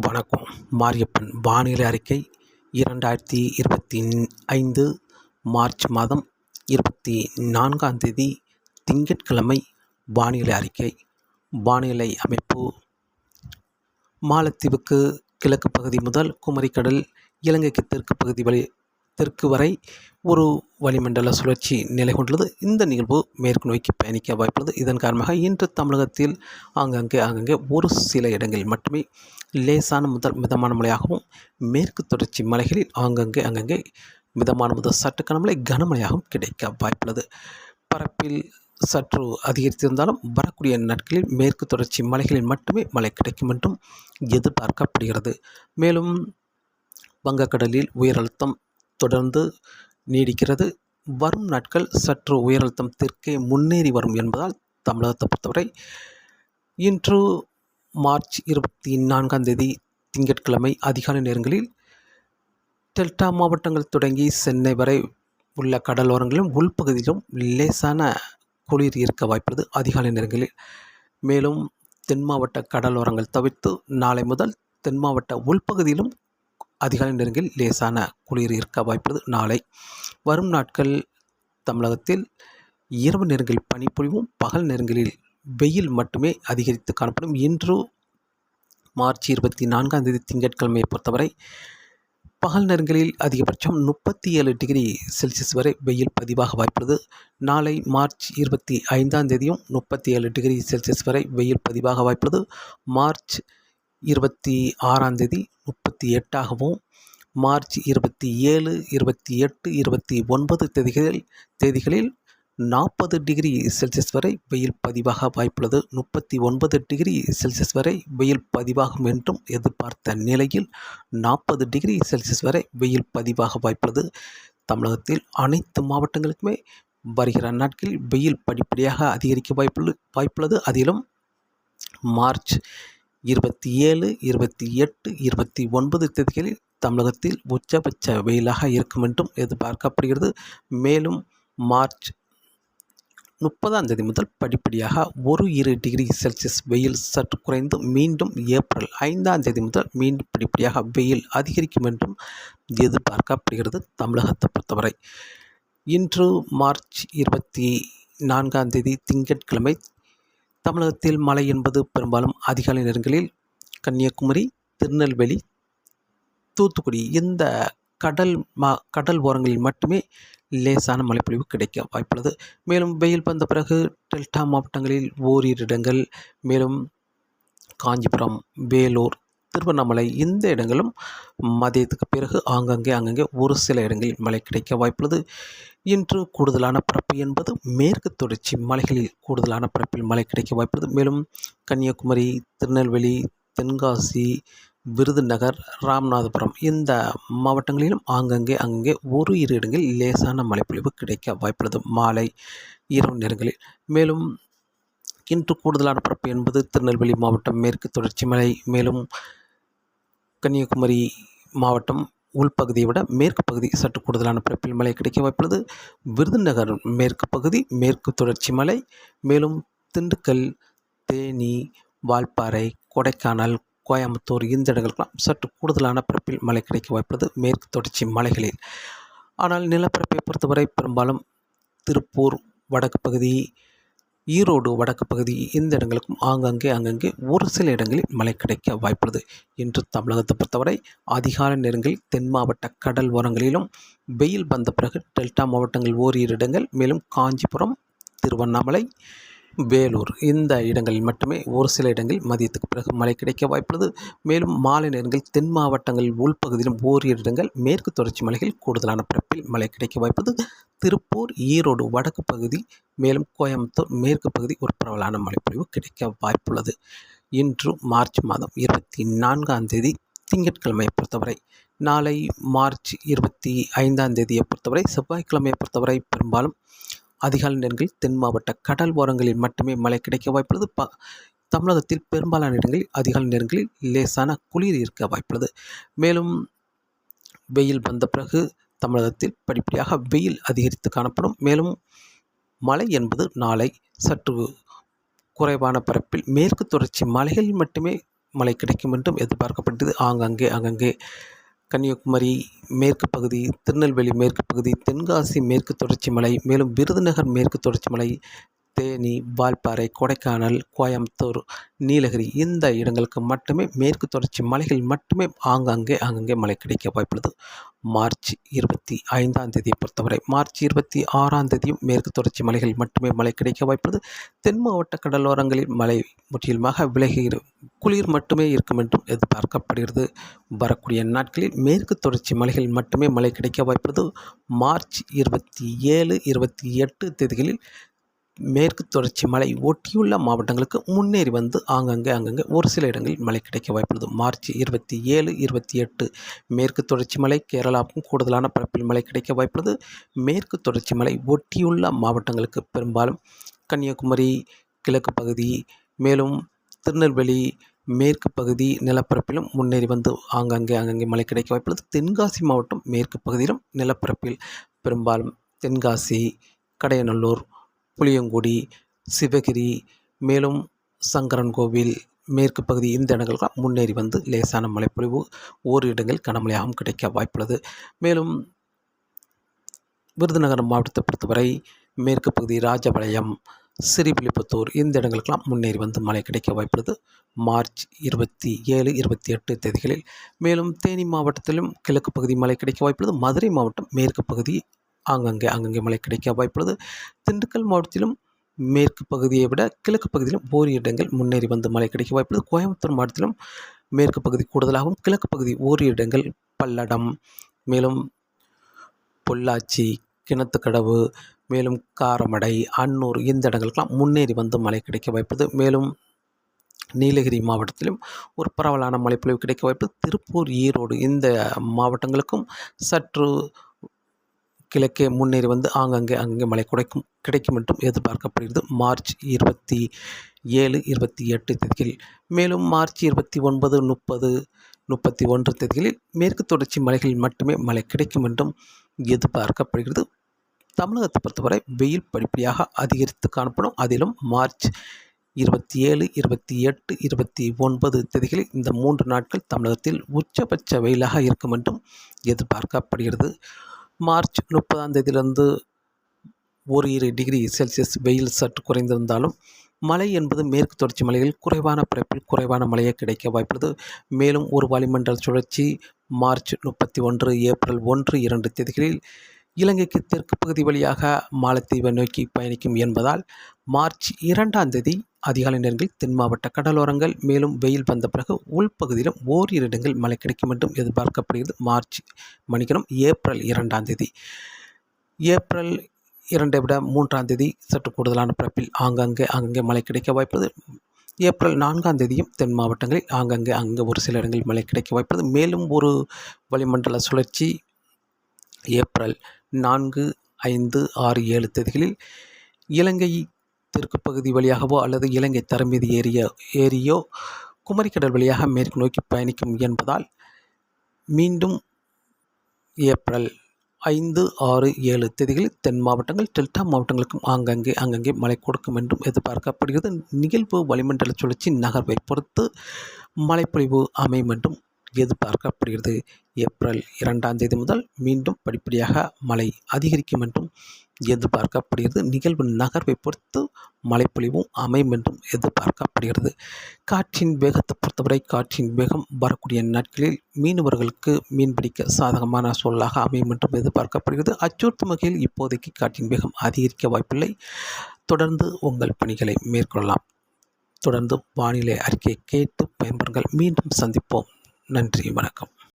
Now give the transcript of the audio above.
வணக்கம். மாரியப்பன் வானிலை அறிக்கை இரண்டாயிரத்தி இருபத்தி ஐந்து மார்ச் மாதம் இருபத்தி நான்காம் தேதி திங்கட்கிழமை வானிலை அறிக்கை. வானிலை அமைப்பு. மாலத்தீவுக்கு கிழக்கு பகுதி முதல் குமரிக்கடல் இலங்கைக்கு தெற்கு பகுதி வழி தெற்கு வரை ஒரு வளிமண்டல சுழற்சி நிலை கொண்டுள்ளது. இந்த நிகழ்வு மேற்கு நோக்கி பயணிக்க வாய்ப்புள்ளது. இதன் காரணமாக இன்று தமிழகத்தில் ஆங்கங்கே ஆங்கங்கே ஒரு சில இடங்களில் மட்டுமே லேசான முதல் மிதமான மழையாகவும் மேற்கு தொடர்ச்சி மலைகளில் ஆங்கங்கே அங்கங்கே மிதமான முதல் சற்று கனமழை கனமழையாகவும் கிடைக்க வாய்ப்புள்ளது. பரப்பில் சற்று அதிகரித்திருந்தாலும் வரக்கூடிய நாட்களில் மேற்கு தொடர்ச்சி மலைகளில் மட்டுமே மழை கிடைக்கும் என்றும் எதிர்பார்க்கப்படுகிறது. மேலும் வங்கக்கடலில் உயர் அழுத்தம் தொடர்ந்து நீடிக்கிறது. வரும் நாட்கள் சற்று உயரழுத்தம் தெற்கே முன்னேறி வரும் என்பதால் தமிழகத்தை பொறுத்தவரை இன்று மார்ச் இருபத்தி நான்காம் தேதி திங்கட்கிழமை அதிகாலை நேரங்களில் டெல்டா மாவட்டங்கள் தொடங்கி சென்னை வரை உள்ள கடலோரங்களிலும் உள்பகுதியிலும் லேசான குளிர் இருக்க வாய்ப்புள்ளது அதிகாலை நேரங்களில். மேலும் தென் மாவட்ட கடலோரங்கள் தவிர்த்து நாளை முதல் தென் மாவட்ட உள்பகுதியிலும் அதிகாலை நேரங்களில் லேசான குளிர் இருக்க வாய்ப்புள்ளது. நாளை வரும் நாட்கள் தமிழகத்தில் இரவு நேரங்களில் பனிப்பொழிவும் பகல் நேரங்களில் வெயில் மட்டுமே அதிகரித்து காணப்படும். இன்று மார்ச் இருபத்தி நான்காம் தேதி திங்கட்கிழமையை பொறுத்தவரை பகல் நேரங்களில் அதிகபட்சம் முப்பத்தி ஏழு டிகிரி செல்சியஸ் வரை வெயில் பதிவாக வாய்ப்புள்ளது. நாளை மார்ச் இருபத்தி ஐந்தாம் தேதியும் முப்பத்தி ஏழு டிகிரி செல்சியஸ் வரை வெயில் பதிவாக வாய்ப்புள்ளது. மார்ச் இருபத்தி ஆறாம் தேதி முப்பத்தி எட்டாகவும் மார்ச் இருபத்தி ஏழு இருபத்தி எட்டு இருபத்தி ஒன்பது தேதிகளில் தேதிகளில் நாற்பது டிகிரி செல்சியஸ் வரை வெயில் பதிவாக வாய்ப்புள்ளது. முப்பத்தி ஒன்பது டிகிரி செல்சியஸ் வரை வெயில் பதிவாகும் என்றும் எதிர்பார்த்த நிலையில் நாற்பது டிகிரி செல்சியஸ் வரை வெயில் பதிவாக வாய்ப்புள்ளது. தமிழகத்தில் அனைத்து மாவட்டங்களுக்குமே வருகிற நாட்களில் வெயில் படிப்படியாக அதிகரிக்க வாய்ப்புள்ள வாய்ப்புள்ளது. அதிலும் மார்ச் இருபத்தி ஏழு இருபத்தி எட்டு இருபத்தி ஒன்பது தேதிகளில் தமிழகத்தில் உச்சபட்ச வெயிலாக இருக்கும் என்றும் எதிர்பார்க்கப்படுகிறது. மேலும் மார்ச் முப்பதாம் தேதி முதல் படிப்படியாக ஒரு இரு டிகிரி செல்சியஸ் வெயில் சற்று குறைந்து மீண்டும் ஏப்ரல் ஐந்தாம் தேதி முதல் மீண்டும் படிப்படியாக வெயில் அதிகரிக்கும் என்றும் எதிர்பார்க்கப்படுகிறது தமிழகத்தை பொறுத்தவரை. இன்று மார்ச் இருபத்தி நான்காம் தேதி திங்கட்கிழமை தமிழகத்தில் மழை என்பது பெரும்பாலும் அதிகாலை நேரங்களில் கன்னியாகுமரி திருநெல்வேலி தூத்துக்குடி இந்த கடல் மா கடல் ஓரங்களில் மட்டுமே லேசான மழைப்பொழிவு கிடைக்க வாய்ப்புள்ளது. மேலும் வெயில் வந்த பிறகு டெல்டா மாவட்டங்களில் ஓரிரு இடங்கள் மேலும் காஞ்சிபுரம் வேலூர் திருவண்ணாமலை இந்த இடங்களும் மதியத்துக்கு பிறகு ஆங்கங்கே அங்கங்கே ஒரு சில இடங்களில் மழை கிடைக்க வாய்ப்புள்ளது. இன்று கூடுதலான பரப்பு என்பது மேற்கு தொடர்ச்சி மலைகளில் கூடுதலான பரப்பில் மழை கிடைக்க வாய்ப்புள்ளது. மேலும் கன்னியாகுமரி திருநெல்வேலி தென்காசி விருதுநகர் ராமநாதபுரம் இந்த மாவட்டங்களிலும் ஆங்கங்கே அங்கே ஒரு இரு இடங்களில் லேசான மழைப்பொழிவு கிடைக்க வாய்ப்புள்ளது மாலை இரவு நேரங்களில். மேலும் இன்று கூடுதலான பரப்பு என்பது திருநெல்வேலி மாவட்டம் மேற்கு தொடர்ச்சி மலை. மேலும் கன்னியாகுமரி மாவட்டம் உள்பகுதியை விட மேற்கு பகுதி சற்று கூடுதலான பரப்பில் மழை கிடைக்க வாய்ப்புள்ளது. விருதுநகர் மேற்கு பகுதி மேற்கு தொடர்ச்சி மலை மேலும் திண்டுக்கல் தேனி வால்பாறை கொடைக்கானல் கோயம்புத்தூர் இந்த இடங்களுக்கெல்லாம் சற்று கூடுதலான பரப்பில் மழை கிடைக்க வாய்ப்புள்ளது மேற்கு தொடர்ச்சி மலைகளில். ஆனால் நிலப்பரப்பை பொறுத்தவரை பெரும்பாலும் திருப்பூர் வடக்கு பகுதி ஈரோடு வடக்கு பகுதி இந்த இடங்களுக்கும் ஆங்காங்கே அங்கங்கே ஒரு சில இடங்களில் மழை கிடைக்க வாய்ப்புள்ளது. இன்று தமிழகத்தை பொறுத்தவரை அதிகாலை நேரங்களில் தென் மாவட்ட கடல் ஓரங்களிலும் வெயில் வந்த பிறகு டெல்டா மாவட்டங்கள் ஓரிரு இடங்கள் மேலும் காஞ்சிபுரம் திருவண்ணாமலை வேலூர். இந்த இடங்களில் மட்டுமே ஒரு சில இடங்களில் மதியத்துக்கு பிறகு மழை கிடைக்க வாய்ப்புள்ளது. மேலும் மாலை நேரங்களில் தென் மாவட்டங்களில் உள்பகுதியிலும் ஓரிரு இடங்கள் மேற்கு தொடர்ச்சி மலைகள் கூடுதலான பிறப்பில் மழை கிடைக்க வாய்ப்பது திருப்பூர் ஈரோடு வடக்கு பகுதி மேலும் கோயம்புத்தூர் மேற்கு பகுதி ஒரு பரவலான மழைப்பொழிவு கிடைக்க வாய்ப்புள்ளது. இன்று மார்ச் மாதம் இருபத்தி நான்காம் தேதி திங்கட்கிழமையை பொறுத்தவரை நாளை மார்ச் இருபத்தி ஐந்தாம் தேதியை பொறுத்தவரை செவ்வாய்க்கிழமையை பொறுத்தவரை பெரும்பாலும் அதிகாலை நேரங்களில் தென் மாவட்ட கடல் ஓரங்களில் மட்டுமே மழை கிடைக்க வாய்ப்புள்ளது. ப தமிழகத்தில் பெரும்பாலான இடங்களில் அதிகாலை நேரங்களில் லேசான குளிர் இருக்க வாய்ப்புள்ளது. மேலும் வெயில் வந்த பிறகு தமிழகத்தில் படிப்படியாக வெயில் அதிகரித்து காணப்படும். மேலும் மழை என்பது நாளை சற்று குறைவான பரப்பில் மேற்கு தொடர்ச்சி மலைகளில் மட்டுமே மழை கிடைக்கும் என்றும் எதிர்பார்க்கப்பட்டது ஆங்காங்கே அங்கங்கே கன்னியாகுமரி மேற்கு பகுதி திருநெல்வேலி மேற்கு பகுதி தென்காசி மேற்கு தொடர்ச்சி மலை மேலும் விருதுநகர் மேற்கு தொடர்ச்சி மலை தேனி வால்பாறை கொடைக்கானல் கோயம்புத்தூர் நீலகிரி இந்த இடங்களுக்கு மட்டுமே மேற்கு தொடர்ச்சி மலைகள் மட்டுமே ஆங்காங்கே ஆங்காங்கே மழை கிடைக்க வாய்ப்புள்ளது. மார்ச் இருபத்தி ஐந்தாம் தேதியை பொறுத்தவரை மார்ச் இருபத்தி ஆறாம் தேதியும் மேற்கு தொடர்ச்சி மலைகள் மட்டுமே மழை கிடைக்க வாய்ப்புள்ளது. தென் மாவட்ட கடலோரங்களில் மழை முற்றிலுமாக விலகுகிற குளிர் மட்டுமே இருக்கும் என்றும் எதிர்பார்க்கப்படுகிறது. வரக்கூடிய நாட்களில் மேற்கு தொடர்ச்சி மலைகள் மட்டுமே மழை கிடைக்க வாய்ப்புள்ளது. மார்ச் இருபத்தி ஏழு இருபத்தி எட்டு தேதிகளில் மேற்கு தொடர்ச்சி மலை ஒட்டியுள்ள மாவட்டங்களுக்கு முன்னேறி வந்து ஆங்கங்கே அங்கங்கே ஒரு சில இடங்களில் மழை கிடைக்க வாய்ப்புள்ளது. மார்ச் இருபத்தி ஏழு இருபத்தி எட்டு மேற்கு தொடர்ச்சி மலை கேரளாவுக்கும் கூடுதலான பரப்பில் மழை கிடைக்க வாய்ப்புள்ளது. மேற்கு தொடர்ச்சி மலை ஒட்டியுள்ள மாவட்டங்களுக்கு பெரும்பாலும் கன்னியாகுமரி கிழக்கு பகுதி மேலும் திருநெல்வேலி மேற்கு பகுதி நிலப்பரப்பிலும் முன்னேறி வந்து ஆங்காங்கே அங்கங்கே மழை கிடைக்க வாய்ப்புள்ளது. தென்காசி மாவட்டம் மேற்கு பகுதியிலும் நிலப்பரப்பில் பெரும்பாலும் தென்காசி கடையநல்லூர் புளியங்குடி சிவகிரி மேலும் சங்கரன் கோவில் மேற்கு பகுதி இந்த இடங்களுக்கெல்லாம் முன்னேறி வந்து லேசான மழைப்பொழிவு ஓரிரு இடங்கள் கனமழையாகவும் கிடைக்க வாய்ப்புள்ளது. மேலும் விருதுநகர் மாவட்டத்தை பொறுத்தவரை மேற்கு பகுதி ராஜபாளையம் சிறிவில்லிபுத்தூர் இந்த இடங்களுக்கெல்லாம் முன்னேறி வந்து மழை கிடைக்க வாய்ப்புள்ளது. மார்ச் இருபத்தி ஏழு இருபத்தி எட்டு தேதிகளில். மேலும் தேனி மாவட்டத்திலும் கிழக்கு பகுதி மழை கிடைக்க வாய்ப்புள்ளது. மதுரை மாவட்டம் மேற்கு பகுதி ஆங்கங்கே அங்கங்கே மழை கிடைக்க வாய்ப்புள்ளது. திண்டுக்கல் மாவட்டத்திலும் மேற்கு பகுதியை விட கிழக்கு பகுதியிலும் ஓரி இடங்கள் முன்னேறி வந்து மழை கிடைக்க வாய்ப்புள்ளது. கோயம்புத்தூர் மாவட்டத்திலும் மேற்கு பகுதி கூடுதலாகவும் கிழக்கு பகுதி ஓரி இடங்கள் பல்லடம் மேலும் பொள்ளாச்சி கிணத்துக்கடவு மேலும் காரமடை அன்னூர் இந்த இடங்களுக்கெல்லாம் முன்னேறி வந்து மழை கிடைக்க வாய்ப்பது மேலும் நீலகிரி மாவட்டத்திலும் ஒரு பரவலான மழைப்பொழிவு கிடைக்க வாய்ப்பு திருப்பூர் ஈரோடு இந்த மாவட்டங்களுக்கும் சற்று கிழக்கே முன்னேறி வந்து ஆங்காங்கே அங்கங்கே மழை குடைக்கும் கிடைக்கும் என்றும் எதிர்பார்க்கப்படுகிறது. மார்ச் இருபத்தி ஏழு இருபத்தி எட்டு தேதிகளில். மேலும் மார்ச் இருபத்தி ஒன்பது முப்பது முப்பத்தி ஒன்று தேதிகளில் மேற்கு தொடர்ச்சி மலைகளில் மட்டுமே மழை கிடைக்கும் என்றும் எதிர்பார்க்கப்படுகிறது. தமிழகத்தை பொறுத்தவரை வெயில் படிப்படியாக அதிகரித்து காணப்படும். அதிலும் மார்ச் இருபத்தி ஏழு இருபத்தி எட்டு இருபத்தி ஒன்பது தேதிகளில் இந்த மூன்று நாட்கள் தமிழகத்தில் உச்சபட்ச வெயிலாக இருக்கும் என்றும் எதிர்பார்க்கப்படுகிறது. மார்ச் முப்பதாம் தேதியிலிருந்து ஒரு இரு டிகிரி செல்சியஸ் வெயில் சற்று குறைந்திருந்தாலும் மழை என்பது மேற்கு தொடர்ச்சி மலையில் குறைவான பரப்பில் குறைவான மழையே கிடைக்க வாய்ப்புள்ளது. மேலும் ஒரு வளிமண்டல சுழற்சி மார்ச் முப்பத்தி ஒன்று ஏப்ரல் ஒன்று இரண்டு தேதிகளில் இலங்கைக்கு தெற்கு பகுதி வழியாக மாலத்தீவை நோக்கி பயணிக்கும் என்பதால் மார்ச் இரண்டாம் தேதி அதிகாலை நேரங்களில் தென் மாவட்ட கடலோரங்கள் மேலும் வெயில் வந்த பிறகு உள்பகுதியிலும் ஓரிரு இடங்கள் மழை கிடைக்கும் என்றும் எதிர்பார்க்கப்படுகிறது. மார்ச் மணிக்கணும் ஏப்ரல் இரண்டாம் தேதி. ஏப்ரல் இரண்டை விட மூன்றாம் தேதி சற்று கூடுதலான பிறப்பில் ஆங்காங்கே அங்கங்கே மழை கிடைக்க வாய்ப்பது ஏப்ரல் நான்காம் தேதியும் தென் மாவட்டங்களில் ஆங்காங்கே அங்கே ஒரு சில இடங்களில் மழை கிடைக்க வாய்ப்பது மேலும் ஒரு வளிமண்டல சுழற்சி ஏப்ரல் நான்கு ஐந்து ஆறு ஏழு தேதிகளில் இலங்கை தெற்கு பகுதி வழியாகவோ அல்லது இலங்கை தரமீது ஏறிய ஏரியோ குமரிக்கடல் வழியாக மேற்கு நோக்கி பயணிக்கும் என்பதால் மீண்டும் ஏப்ரல் ஐந்து ஆறு ஏழு தேதிகளில் தென் மாவட்டங்கள் டெல்டா மாவட்டங்களுக்கும் ஆங்கங்கே அங்கங்கே மழை கொடுக்கும் என்றும் எதிர்பார்க்கப்படுகிறது. நிகழ்வு வளிமண்டல சுழற்சி நகர்வை பொறுத்து மழைப்பொழிவு அமையும் என்றும் எதிர்பார்க்கப்படுகிறது. ஏப்ரல் இரண்டாம் தேதி முதல் மீண்டும் படிப்படியாக மழை அதிகரிக்கும் என்றும் எதிர்பார்க்கப்படுகிறது. நிகழ்வு நகர்வை பொறுத்து மழைப்பொழிவும் அமையும் என்றும் எதிர்பார்க்கப்படுகிறது. காற்றின் வேகத்தை பொறுத்தவரை காற்றின் வேகம் வரக்கூடிய நாட்களில் மீனவர்களுக்கு மீன்பிடிக்க சாதகமான சூழலாக அமையும் என்றும் எதிர்பார்க்கப்படுகிறது. அச்சுறுத்தும் வகையில் இப்போதைக்கு காற்றின் வேகம் அதிகரிக்க வாய்ப்பில்லை. தொடர்ந்து உங்கள் பணிகளை மேற்கொள்ளலாம். தொடர்ந்து வானிலை அறிக்கையை கேட்டு பயன்பெறுங்கள். மீண்டும் சந்திப்போம். நன்றி வணக்கம்.